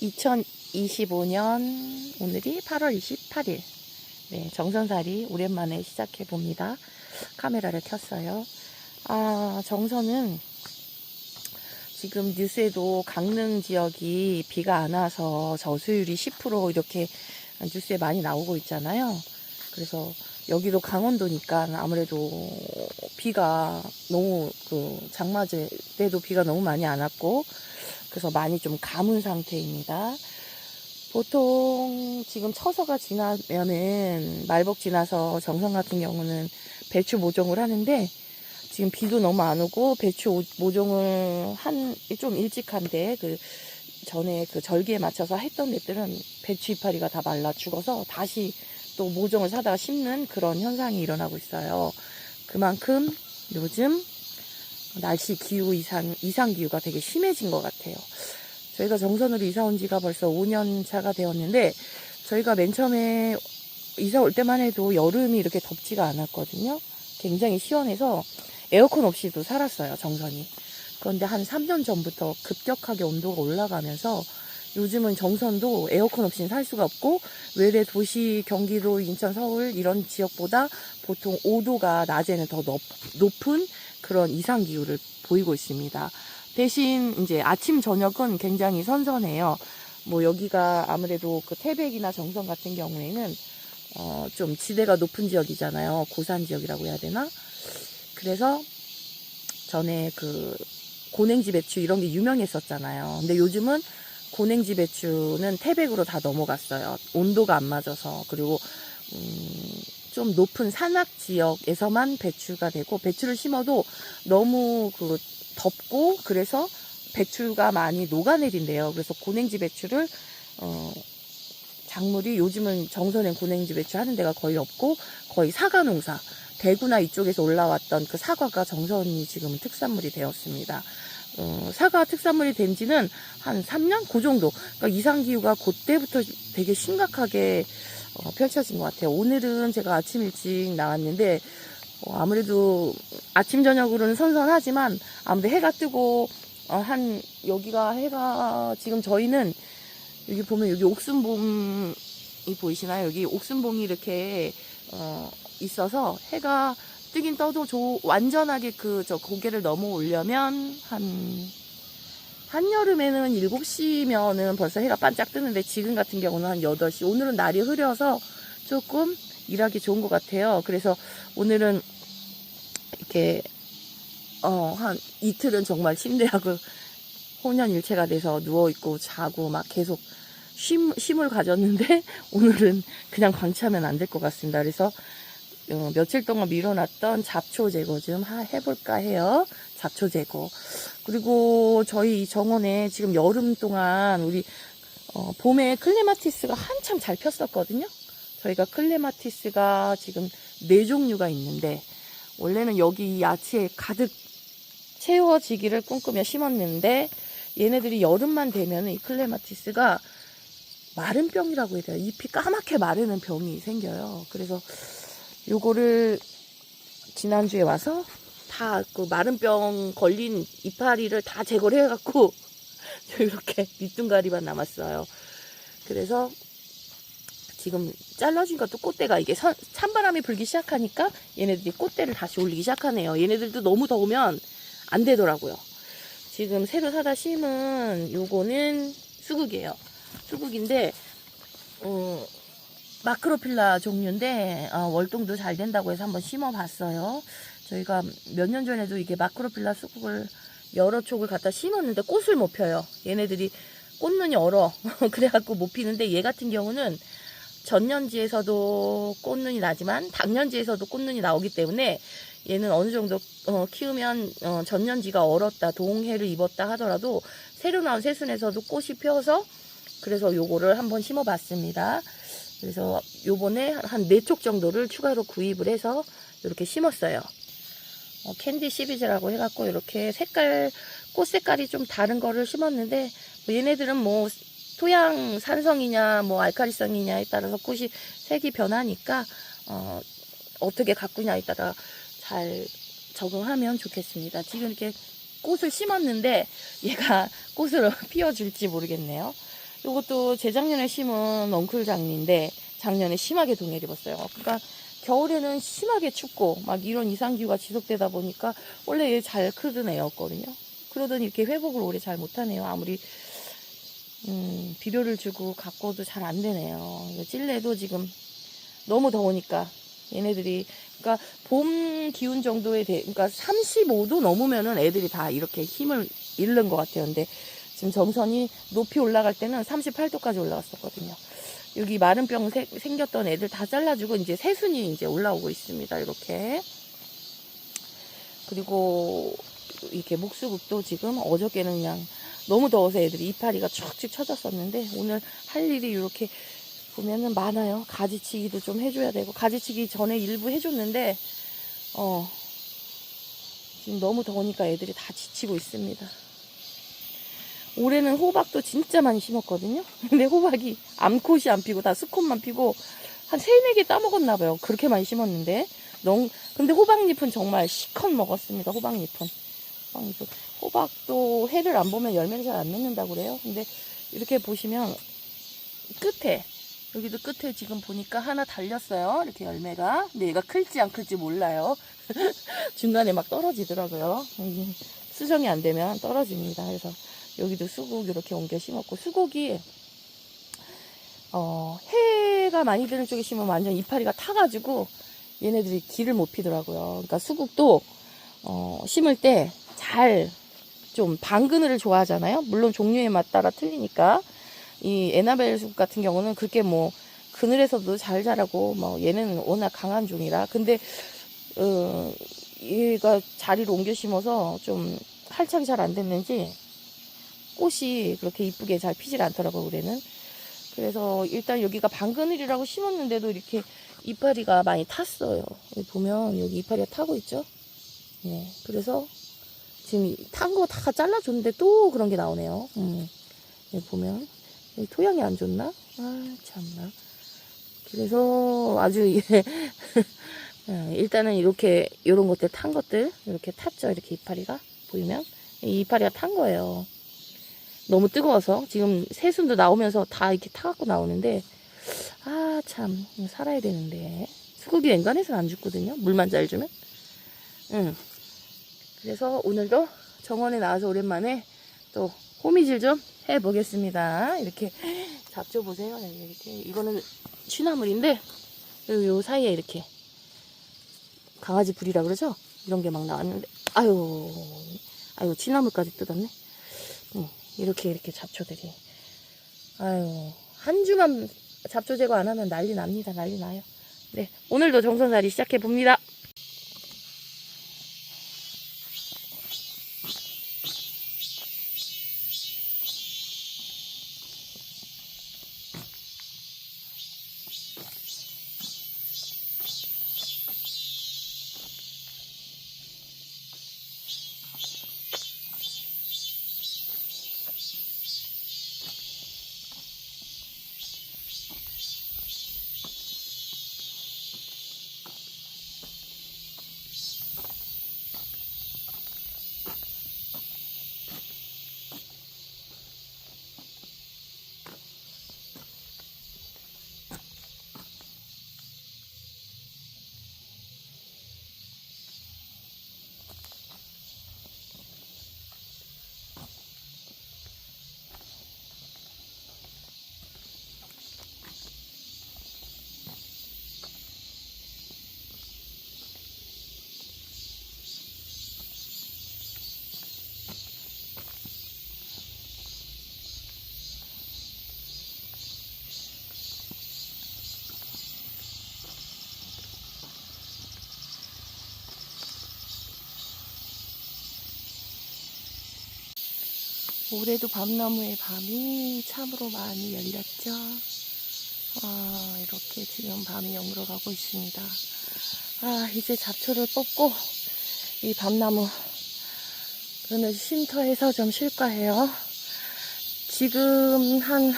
2025년 오늘이 8월 28일. 네, 정선살이 오랜만에 시작해 봅니다. 카메라를 켰어요. 아, 정선은 지금 뉴스에도 강릉 지역이 비가 안 와서 저수율이 10% 이렇게 뉴스에 많이 나오고 있잖아요. 그래서 여기도 강원도니까 아무래도 비가 너무 그 장마제 때도 비가 너무 많이 안 왔고 그래서 많이 좀 가문 상태입니다. 보통 지금 처서가 지나면은 말복 지나서 정선 같은 경우는 배추 모종을 하는데 지금 비도 너무 안 오고 배추 오- 모종을 한 좀 일찍 한데 그 전에 그 절기에 맞춰서 했던 애들은 배추 이파리가 다 말라 죽어서 다시 또 모종을 사다가 심는 그런 현상이 일어나고 있어요. 그만큼 요즘 날씨 기후 이상 이상 기후가 되게 심해진 것 같아요. 저희가 정선으로 이사 온 지가 벌써 5년 차가 되었는데 저희가 맨 처음에 이사 올 때만 해도 여름이 이렇게 덥지가 않았거든요. 굉장히 시원해서 에어컨 없이도 살았어요, 정선이. 그런데 한 3년 전부터 급격하게 온도가 올라가면서 요즘은 정선도 에어컨 없이는 살 수가 없고 외래 도시 경기도 인천 서울 이런 지역보다 보통 5도가 낮에는 더 높, 높은 그런 이상 기후를 보이고 있습니다. 대신 이제 아침 저녁은 굉장히 선선해요. 뭐 여기가 아무래도 그 태백이나 정선 같은 경우에는 어 좀 지대가 높은 지역이잖아요. 고산 지역이라고 해야 되나? 그래서 전에 그 고냉지 배추 이런 게 유명했었잖아요. 근데 요즘은 고냉지 배추는 태백으로 다 넘어갔어요. 온도가 안 맞아서 그리고 음, 좀 높은 산악 지역에서만 배추가 되고 배추를 심어도 너무 그 덥고 그래서 배추가 많이 녹아내린대요. 그래서 고냉지 배추를 어, 작물이 요즘은 정선엔 고냉지 배추 하는 데가 거의 없고 거의 사과 농사 대구나 이쪽에서 올라왔던 그 사과가 정선이 지금 특산물이 되었습니다. 어, 사과 특산물이 된 지는 한 3년? 그 정도. 그러니까 이상기후가 그때부터 되게 심각하게 어, 펼쳐진 것 같아요. 오늘은 제가 아침 일찍 나왔는데, 어, 아무래도 아침, 저녁으로는 선선하지만, 아무래도 해가 뜨고, 어, 한, 여기가 해가, 지금 저희는, 여기 보면 여기 옥순봄이 보이시나요? 여기 옥순봉이 이렇게, 어, 있어서 해가 뜨긴 떠도 저 완전하게 그 저 고개를 넘어 오려면 한 한여름에는 7시면은 벌써 해가 반짝 뜨는데 지금 같은 경우는 한 8시. 오늘은 날이 흐려서 조금 일하기 좋은 것 같아요. 그래서 오늘은 이렇게 어, 한 이틀은 정말 침대하고 혼연일체가 돼서 누워있고 자고 막 계속 쉼, 쉼을 가졌는데 오늘은 그냥 방치하면 안 될 것 같습니다. 그래서 어, 며칠 동안 미뤄놨던 잡초 제거 좀 하- 해볼까 해요. 잡초 제거. 그리고 저희 이 정원에 지금 여름 동안 우리 어, 봄에 클레마티스가 한참 잘 폈었거든요. 저희가 클레마티스가 지금 네 종류가 있는데 원래는 여기 이 야채에 가득 채워지기를 꿈꾸며 심었는데 얘네들이 여름만 되면 이 클레마티스가 마른 병이라고 해야 돼요. 잎이 까맣게 마르는 병이 생겨요. 그래서 요거를 지난주에 와서 다 그 마른 병 걸린 이파리를 다 제거를 해갖고 이렇게 밑둥가리만 남았어요. 그래서 지금 잘라준 것도 꽃대가 이게 선- 찬바람이 불기 시작하니까 얘네들이 꽃대를 다시 올리기 시작하네요. 얘네들도 너무 더우면 안 되더라고요. 지금 새로 사다 심은 요거는 수국이에요. 수국인데 어, 마크로필라 종류인데 어, 월동도 잘 된다고 해서 한번 심어봤어요. 저희가 몇 년 전에도 이게 마크로필라 수국을 여러 촉을 갖다 심었는데 꽃을 못 펴요. 얘네들이 꽃눈이 얼어. 그래갖고 못 피는데 얘 같은 경우는 전년지에서도 꽃눈이 나지만 당년지에서도 꽃눈이 나오기 때문에 얘는 어느 정도 어, 키우면 어, 전년지가 얼었다 동해를 입었다 하더라도 새로 나온 새순에서도 꽃이 펴서 그래서 요거를 한번 심어봤습니다. 그래서 요번에 한네촉 정도를 추가로 구입을 해서 이렇게 심었어요. 어, 캔디 시리즈라고 해갖고 이렇게 색깔 꽃 색깔이 좀 다른 거를 심었는데 뭐 얘네들은 뭐 토양 산성이냐 뭐 알카리성이냐에 따라서 꽃이 색이 변하니까 어, 어떻게 가꾸냐에 따라 잘 적응하면 좋겠습니다. 지금 이렇게 꽃을 심었는데 얘가 꽃을 피워줄지 모르겠네요. 이것도 재작년에 심은 넝쿨 장미인데 작년에 심하게 동해를 입었어요. 그러니까 겨울에는 심하게 춥고 막 이런 이상기후가 지속되다 보니까 원래 얘 잘 크던 애였거든요. 그러더니 이렇게 회복을 오래 잘 못하네요. 아무리 음, 비료를 주고 가꿔도 잘 안 되네요. 찔레도 지금 너무 더우니까 얘네들이 그러니까 봄 기운 정도에 대 그러니까 35도 넘으면은 애들이 다 이렇게 힘을 잃는 것 같아요. 근데 지금 점선이 높이 올라갈 때는 38도까지 올라갔었거든요. 여기 마른 병 세- 생겼던 애들 다 잘라주고 이제 새순이 이제 올라오고 있습니다. 이렇게. 그리고 이렇게 목수국도 지금 어저께는 그냥 너무 더워서 애들이 이파리가 축축 쳐졌었는데 오늘 할 일이 이렇게 보면은 많아요. 가지치기도 좀 해줘야 되고 가지치기 전에 일부 해줬는데 어 지금 너무 더우니까 애들이 다 지치고 있습니다. 올해는 호박도 진짜 많이 심었거든요. 근데 호박이 암컷이 안 피고 다 수컷만 피고 한 세네 개 따먹었나 봐요. 그렇게 많이 심었는데. 농 근데 호박잎은 정말 시컷 먹었습니다. 호박잎은. 호박잎은. 호박도 해를 안 보면 열매를 잘 안 맺는다고 그래요. 근데 이렇게 보시면 끝에 여기도 끝에 지금 보니까 하나 달렸어요. 이렇게 열매가. 근데 얘가 클지 안 클지 몰라요. 중간에 막 떨어지더라고요. 수정이 안 되면 떨어집니다. 그래서 여기도 수국 이렇게 옮겨 심었고 수국이 어, 해가 많이 드는 쪽에 심으면 완전 이파리가 타가지고 얘네들이 길을 못 피더라고요. 그러니까 수국도 어, 심을 때 잘 좀 방그늘을 좋아하잖아요. 물론 종류에 맛 따라 틀리니까 이 에나벨 수국 같은 경우는 그렇게 뭐 그늘에서도 잘 자라고 뭐 얘는 워낙 강한 종이라 근데 어, 얘가 자리를 옮겨 심어서 좀 활착이 잘 안 됐는지 꽃이 그렇게 이쁘게 잘 피질 않더라고 올해는. 그래서 일단 여기가 방그늘이라고 심었는데도 이렇게 이파리가 많이 탔어요. 여기 보면 여기 이파리가 타고 있죠. 네, 그래서 지금 탄 거 다 잘라줬는데 또 그런 게 나오네요. 음. 여기 보면 여기 토양이 안 좋나? 아 참나. 그래서 아주 예. 예, 일단은 이렇게 이런 것들 탄 것들 이렇게 탔죠. 이렇게 이파리가 보이면 이 이파리가 탄 거예요. 너무 뜨거워서 지금 새순도 나오면서 다 이렇게 타갖고 나오는데 아 참 살아야 되는데. 수국이 웬간해서는 안 죽거든요 물만 잘 주면. 응. 그래서 오늘도 정원에 나와서 오랜만에 또 호미질 좀 해보겠습니다. 이렇게 잡초 보세요. 여기 이렇게. 이거는 취나물인데 요, 요 사이에 이렇게 강아지 불이라 그러죠? 이런 게 막 나왔는데. 아유 아유 취나물까지 뜯었네. 응. 이렇게 이렇게 잡초들이. 아유 한 주만 잡초 제거 안 하면 난리 납니다. 난리 나요. 네 오늘도 정선살이 시작해 봅니다 올해도 밤나무에 밤이 참으로 많이 열렸죠. 아, 이렇게 지금 밤이 영물어가고 있습니다. 아, 이제 잡초를 뽑고 이 밤나무 그러면 쉼터에서 좀 쉴까 해요. 지금 한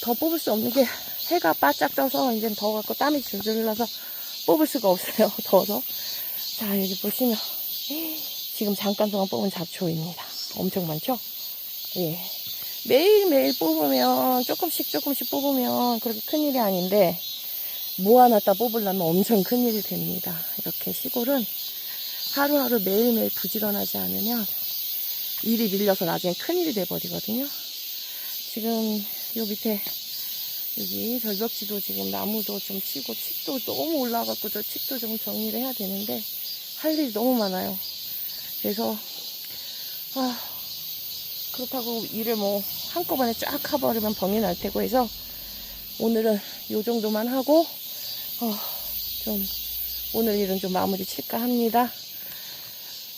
더 뽑을 수 없는 게 해가 바짝 떠서 이제 더워갖고 땀이 줄줄 흘러서 뽑을 수가 없어요. 더워서. 자, 여기 보시면 지금 잠깐 동안 뽑은 잡초입니다. 엄청 많죠? 예. 매일매일 뽑으면 조금씩 조금씩 뽑으면 그렇게 큰일이 아닌데 모아놨다 뽑으려면 엄청 큰일이 됩니다. 이렇게 시골은 하루하루 매일매일 부지런하지 않으면 일이 밀려서 나중에 큰일이 돼버리거든요. 지금 요 밑에 여기 절벽지도 지금 나무도 좀 치고 칡도 너무 올라가고 저 칡도 좀 정리를 해야 되는데 할 일이 너무 많아요. 그래서 아 그렇다고 일을 뭐 한꺼번에 쫙 해버리면 병이 날 테고 해서 오늘은 요 정도만 하고 어, 좀 오늘 일은 좀 마무리 칠까 합니다.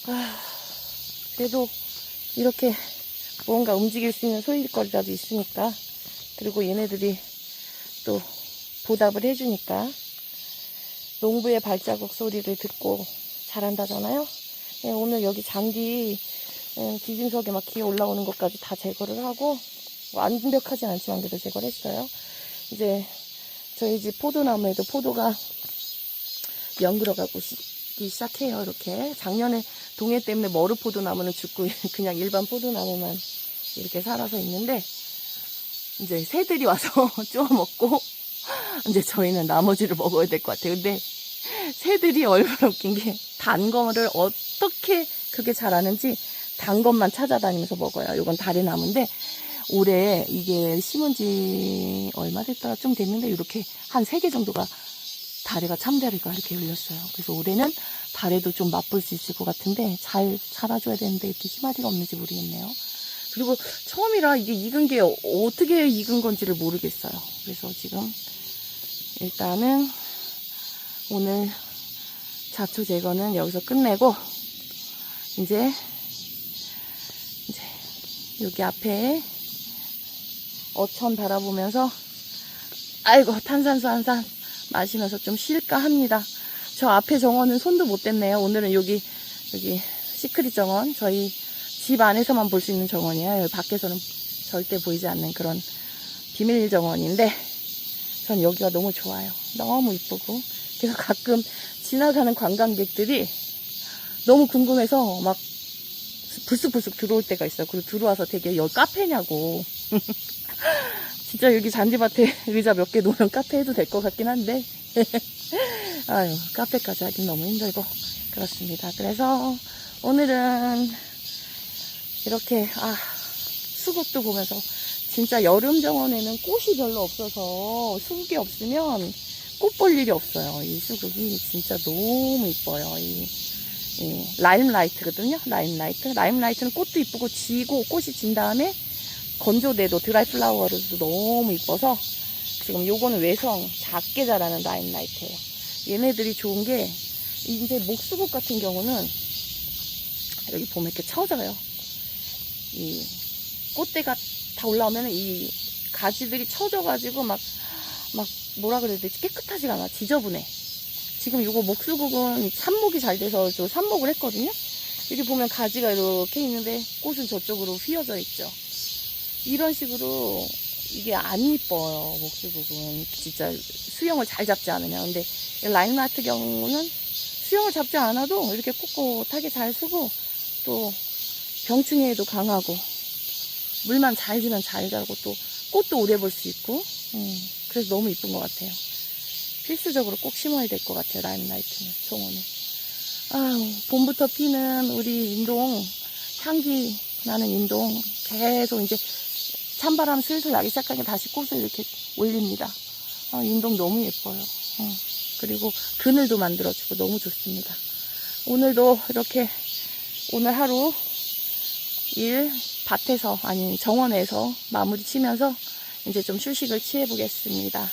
아, 그래도 이렇게 뭔가 움직일 수 있는 소일거리라도 있으니까 그리고 얘네들이 또 보답을 해주니까 농부의 발자국 소리를 듣고 자란다잖아요. 예, 오늘 여기 잔디 예, 기진석에 막 기어 올라오는 것까지 다 제거를 하고 완벽하진 않지만 그래도 제거를 했어요. 이제 저희 집 포도나무에도 포도가 연그러가고 기 시작해요. 이렇게 작년에 동해 때문에 머루 포도나무는 죽고 그냥 일반 포도나무만 이렇게 살아서 있는데 이제 새들이 와서 쪼아 먹고 이제 저희는 나머지를 먹어야 될 것 같아요. 근데 새들이 얼마나 웃긴 게 단 거를 어떻게 그게 잘하는지 단 것만 찾아다니면서 먹어요. 이건 다른 나무인데 올해 이게 심은 지 얼마 됐더라 좀 됐는데 이렇게 한 세 개 정도가 다래가 참다리가 이렇게 열렸어요. 그래서 올해는 다래도 좀 맛볼 수 있을 것 같은데 잘 자라줘야 되는데 이렇게 희마리가 없는지 모르겠네요. 그리고 처음이라 이게 익은 게 어- 어떻게 익은 건지를 모르겠어요. 그래서 지금 일단은 오늘 잡초 제거는 여기서 끝내고 이제 여기 앞에 어천 바라보면서 아이고 탄산수 한 잔 마시면서 좀 쉴까 합니다. 저 앞에 정원은 손도 못 댔네요. 오늘은 여기 여기 시크릿 정원 저희 집 안에서만 볼 수 있는 정원이에요. 여기 밖에서는 절대 보이지 않는 그런 비밀 정원인데 전 여기가 너무 좋아요. 너무 이쁘고 그래서 가끔 지나가는 관광객들이 너무 궁금해서 막 불쑥불쑥 들어올 때가 있어요. 그리고 들어와서 되게 여기 카페냐고. 진짜 여기 잔디밭에 의자 몇 개 놓으면 카페 해도 될 것 같긴 한데. 아유, 카페까지 하긴 너무 힘들고. 그렇습니다. 그래서 오늘은 이렇게, 아, 수국도 보면서 진짜 여름 정원에는 꽃이 별로 없어서 수국이 없으면 꽃 볼 일이 없어요. 이 수국이 진짜 너무 이뻐요. 이, 이 라임라이트거든요. 라임라이트. 라임라이트는 꽃도 이쁘고 지고 꽃이 진 다음에 건조돼도 드라이 플라워로도 너무 이뻐서 지금 요거는 외성 작게 자라는 라임라이트예요. 얘네들이 좋은 게 이제 목수국 같은 경우는 여기 보면 이렇게 처져요. 이 꽃대가 다 올라오면 이 가지들이 처져가지고 막, 막 뭐라 그래야 되지? 깨끗하지가 않아. 지저분해. 지금 요거 목수국은 삽목이 잘 돼서 저 삽목을 했거든요. 여기 보면 가지가 이렇게 있는데 꽃은 저쪽으로 휘어져 있죠. 이런 식으로 이게 안 이뻐요. 목수국은 진짜 수영을 잘 잡지 않으면. 근데 이 라임라트 경우는 수영을 잡지 않아도 이렇게 꼿꼿하게 잘 쓰고 또 병충해에도 강하고 물만 잘 주면 잘 자고 또 꽃도 오래 볼 수 있고 음, 그래서 너무 이쁜 것 같아요. 필수적으로 꼭 심어야 될 것 같아요. 라임라이트는 정원에. 아유, 봄부터 피는 우리 인동 향기 나는 인동 계속 이제 찬바람 슬슬 나기 시작하니 다시 꽃을 이렇게 올립니다. 아, 인동 너무 예뻐요. 어, 그리고 그늘도 만들어주고 너무 좋습니다. 오늘도 이렇게 오늘 하루 일 밭에서 아니 정원에서 마무리 치면서 이제 좀 휴식을 취해 보겠습니다.